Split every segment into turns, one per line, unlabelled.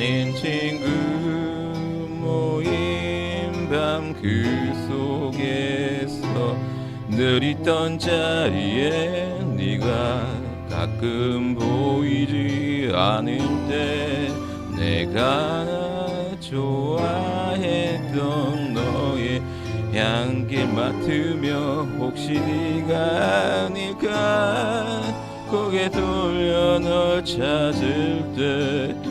많은 친구 모임 밤 그 속에서 늘 있던 자리에 네가 가끔 보이지 않을 때 내가 좋아했던 너의 향기 맡으며 혹시 네가 아닐까? 고개 돌려 널 찾을 때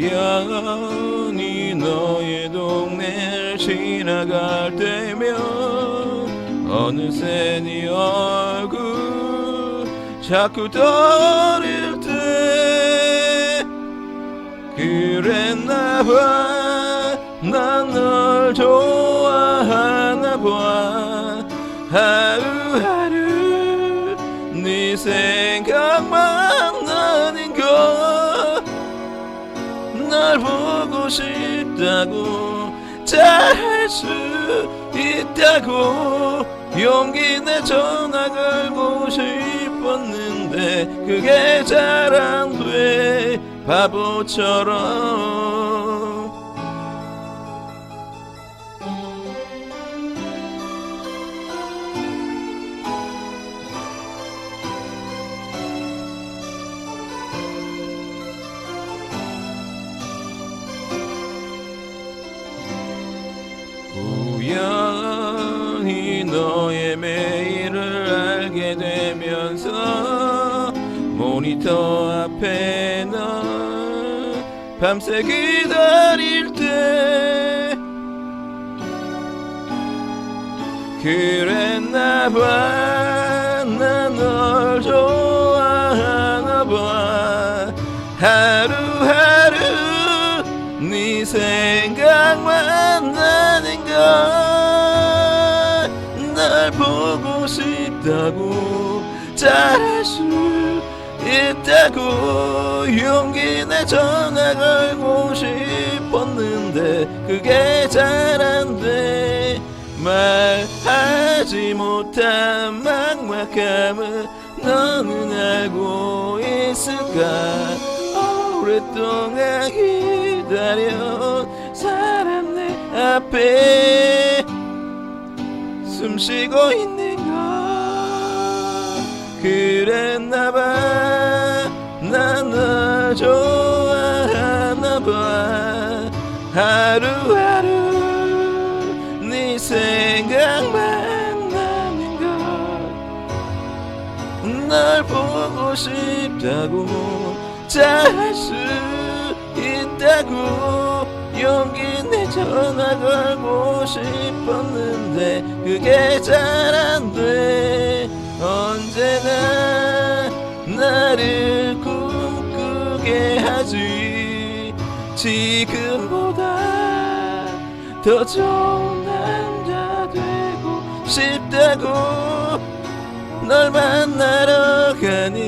우연히 너의 동네를 지나갈 때면 어느새 네 얼굴 자꾸 떠오를 때 그랬나 봐난 널 좋아하나 봐. 하루하루 네 생각 날 보고 싶다고 잘할 수 있다고 용기 내 전화 걸고 싶었는데 그게 잘 안 돼 바보처럼 너의 메일을 알게 되면서 모니터 앞에 널 밤새 기다릴 때 그랬나 봐난널 좋아하나 봐. 하루하루 네 생각만 나 싶다고 잘할 수 있다고 용기 내 전화 걸고 싶었는데 그게 잘 안 돼. 말하지 못한 막막함을 너는 알고 있을까? 오랫동안 기다려 사람 내 앞에 숨 쉬고 걸 그랬나 봐 난널 좋아하나 봐. 하루하루 네 생각만 나는 걸널 보고 싶다고 잘할 수 있다고 용기 내 전화 걸고 싶었는데 그게 잘 안 돼. 언제나 나를 꿈꾸게 하지. 지금보다 더 좋은 남자 되고 싶다고 널 만나러 가는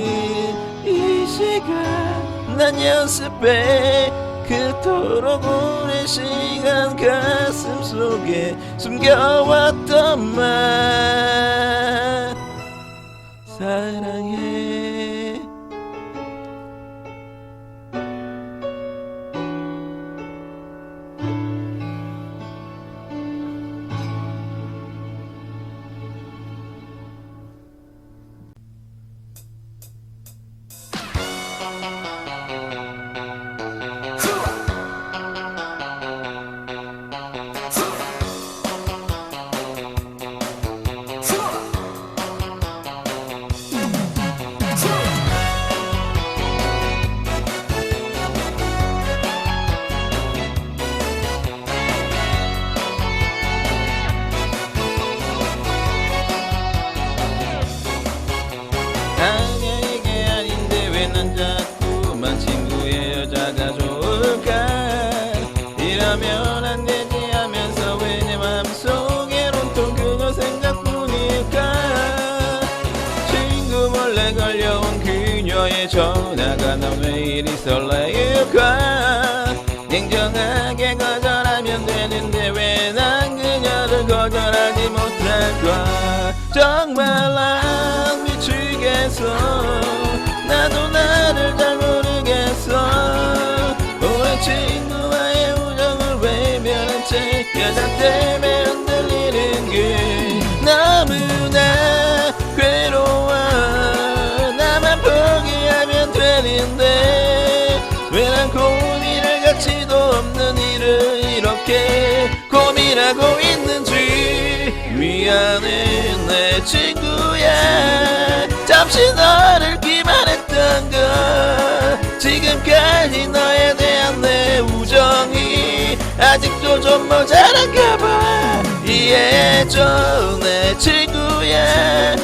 이 시간. 난 연습해 그토록 오랜 시간 가슴 속에 숨겨왔던 말. 사랑해 고민하고 있는지. 미안해 내 친구야. 잠시 너를 기만했던 걸. 지금까지 너에 대한 내 우정이 아직도 좀 모자란가 봐. 이해해줘 내 친구야.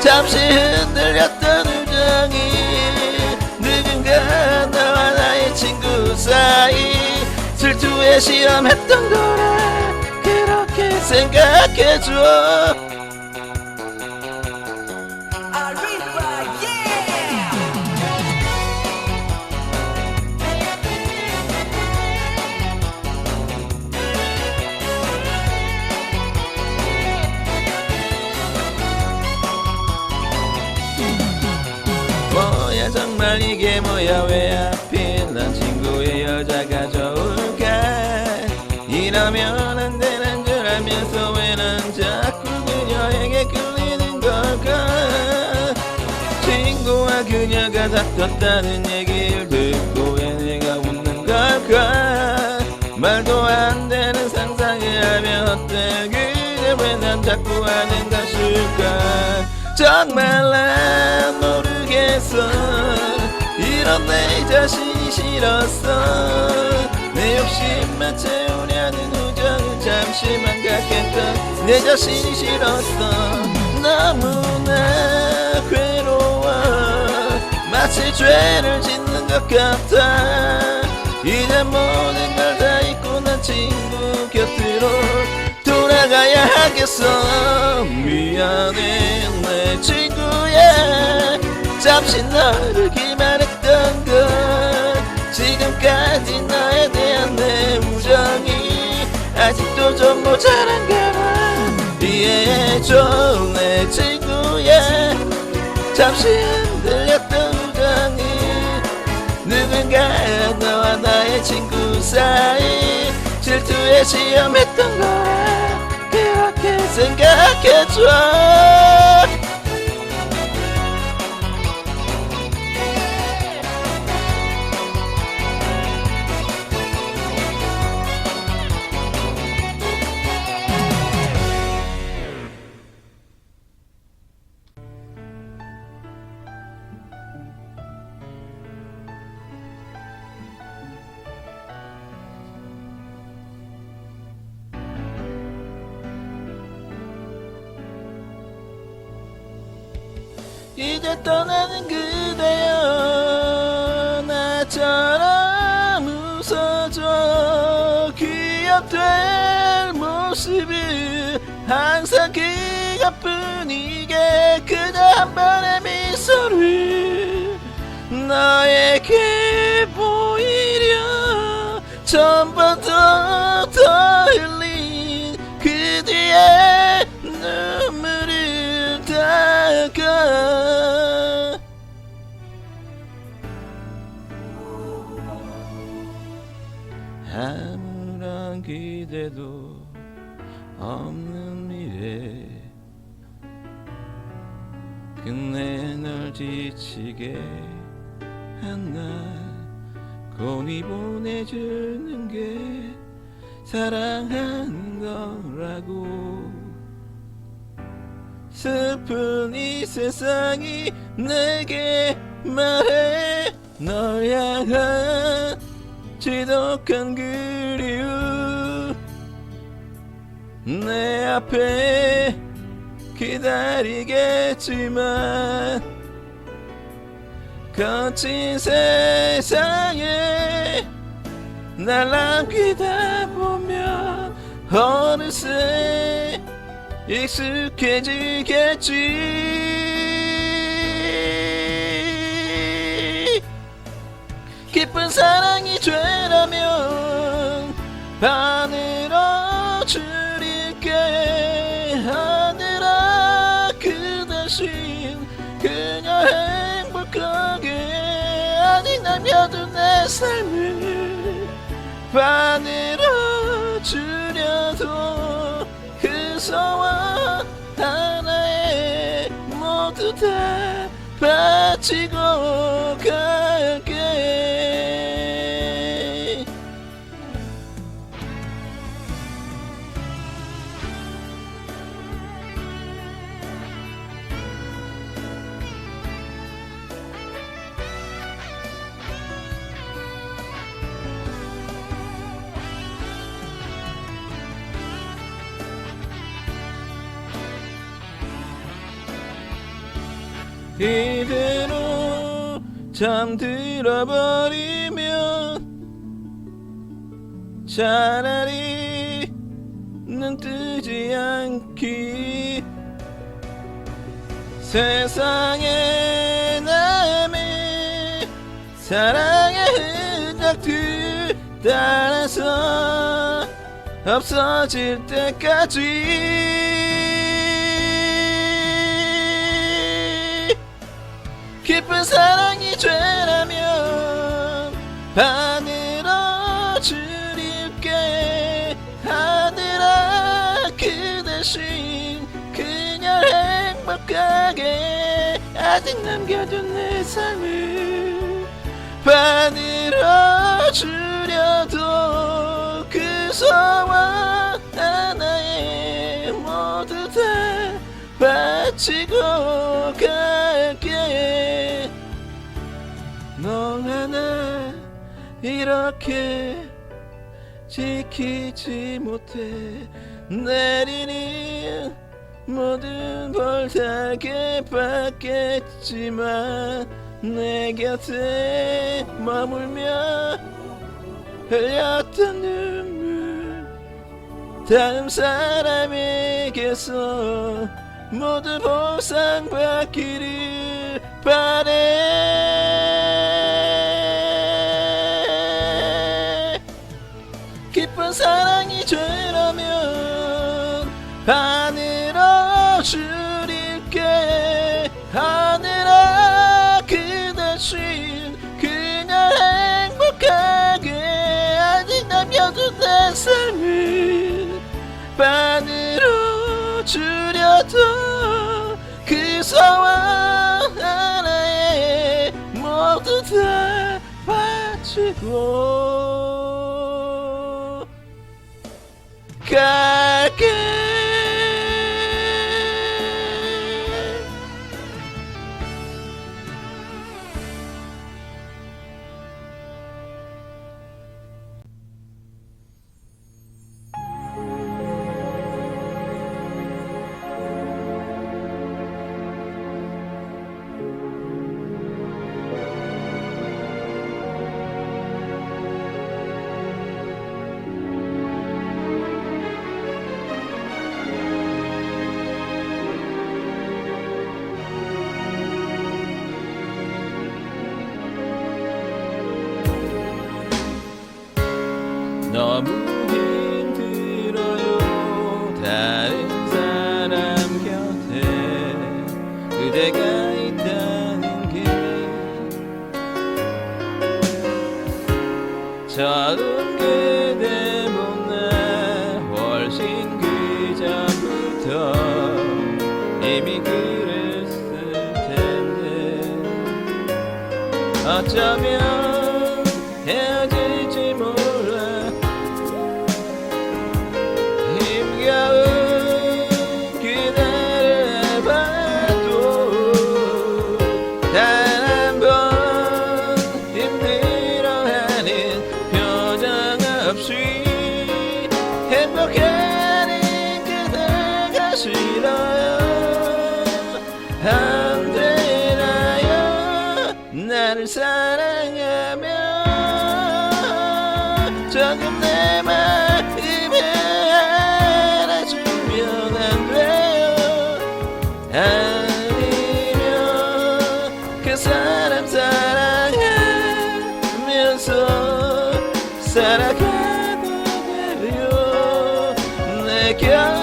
잠시 흔들렸던 우정이 누군가 나와 나의 친구 사이. 질투에 시험했던 거라 생각해줘 다퉜다는 얘기를 듣고 왜 내가 웃는 걸까? 말도 안 되는 상상을 하며 어때 그래 왜난 자꾸 하는 것일까? 정말 난 모르겠어. 이런 내 자신이 싫었어. 내 욕심만 채우려는 우정을 잠시만 갖겠던 내 자신이 싫었어. 너무나 마치 죄를 짓는 것 같아. 이제 모든 걸 다 잊고 난 친구 곁으로 돌아가야 하겠어. 미안해 내 친구야. 잠시 너를 기만했던 것. 지금까지 너에 대한 내 우정이 아직도 좀 모자란가 봐 이해해줘 내 친구야. 잠시 누군가 너와 나의 친구 사이 질투에 시험했던 거야. 그렇게 생각해줘 이제 떠나는 그대여 나처럼 웃어줘. 기억될 모습이 항상 기가뿐이게 그저 지치게 한날 곤히 보내주는 게 사랑하는 거라고. 슬픈 이 세상이 내게 말해. 널 향한 지독한 그리움. 내 앞에 기다리겠지만 거친 세상에 날 남기다 보면 어느새 익숙해지겠지. 깊은 사랑이 죄라면 하늘어 줄 삶을 바늘어 주려도 그 소원 하나에 모두 다 바치고 갈 이대로 잠들어 버리면 차라리 눈 뜨지 않기. 세상에 남의 사랑의 흔적들 따라서 없어질 때까지 깊은 사랑이 죄라면 바늘어 줄일게 하늘아 그 대신 그녀 행복하게 아직 남겨둔 내 삶을 바늘어 주려도 그 소원 하나에 모두 다 바치고 갈 이렇게 지키지 못해 내리는 모든 벌다게 받겠지만 내 곁에 머물며 흘렸던 눈물 다음 사람에게서 모두 보상받기를 바래 하늘어 줄일게 하늘아 그 대신 그냥 행복하게 아직 남겨둔 내 삶을 반으로 줄여도 그 소원 하나에 모두 다 바치고 어쩌 아니면 그 사람 사랑하면서 살아가도 돼요 내곁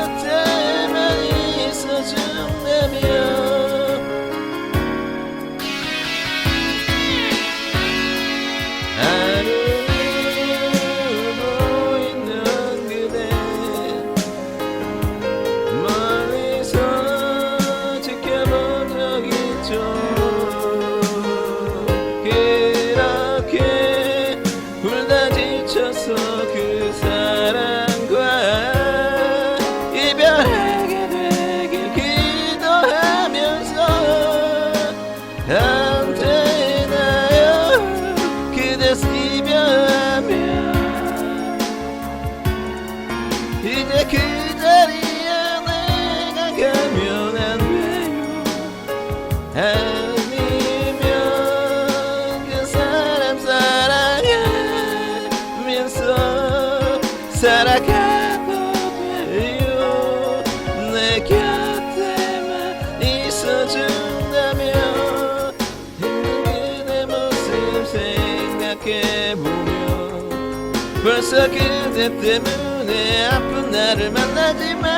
벌써 그대 때문에 아픈 나를 만나지만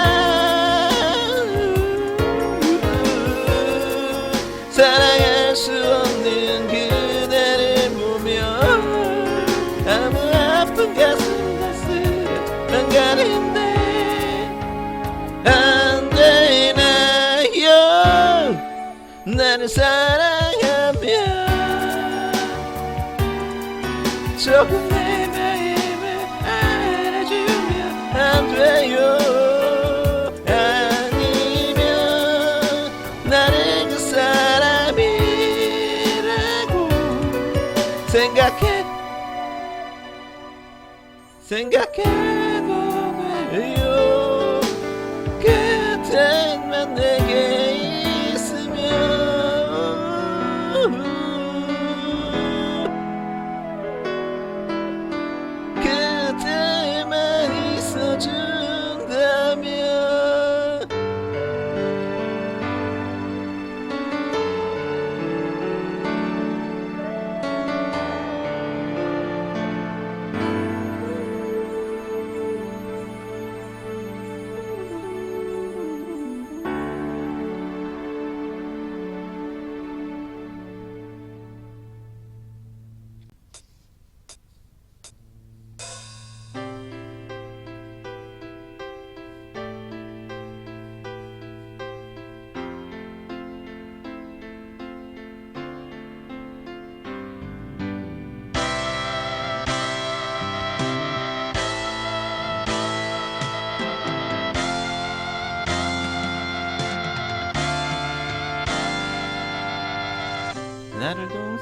사랑할 수 없는 그대를 보며 아무 아픈 가슴 가슴 안 가는데 안 되나요 나를 사랑하면 조금 내 생각해 생각해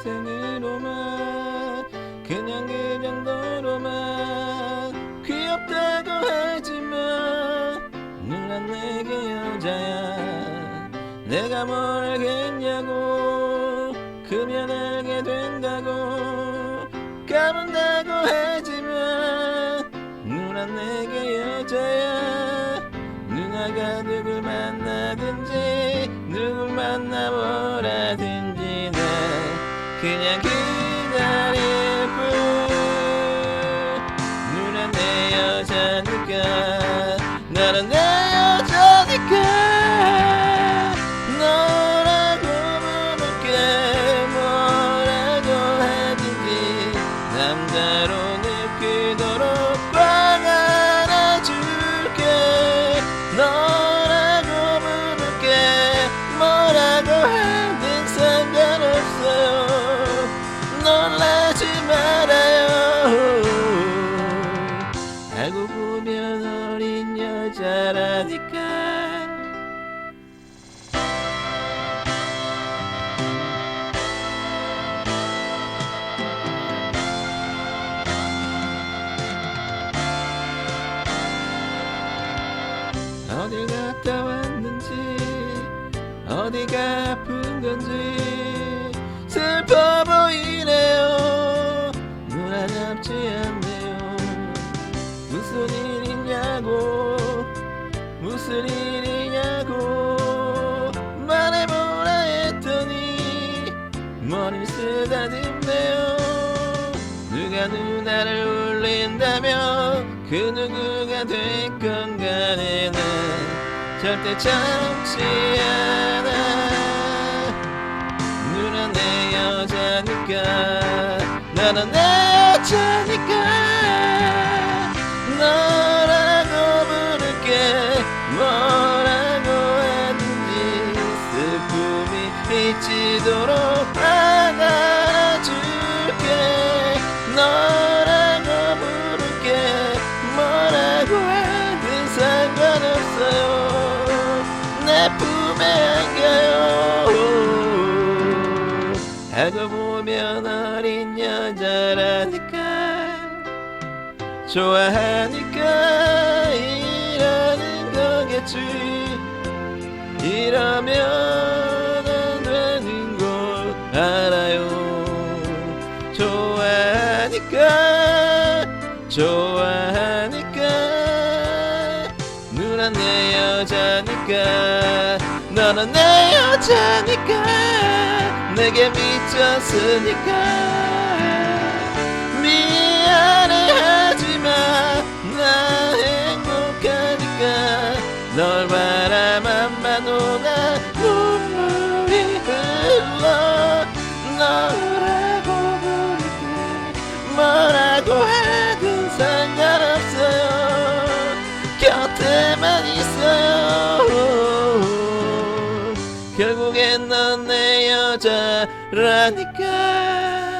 생으로만 그냥 그 정도로만 귀엽다고 하지만 누난 내게 여자야. 내가 뭘 알겠냐고 난 절대 참지 않아. 누나 내 여자니까 나는 내 여자니까. 너라고 부를게 뭐라고 하든지 슬픔이 잊히도록 안겨요 알고 보면 어린 여자라니까. 좋아하니까 이러는 거겠지. 이러면 안 되는 걸 알아요. 좋아하니까 좋아하니까. 누나 내 여자니까 너는 내 여자니까 내게 미쳤으니까 미안해 하지마 나 행복하니까 널 봐. Radical.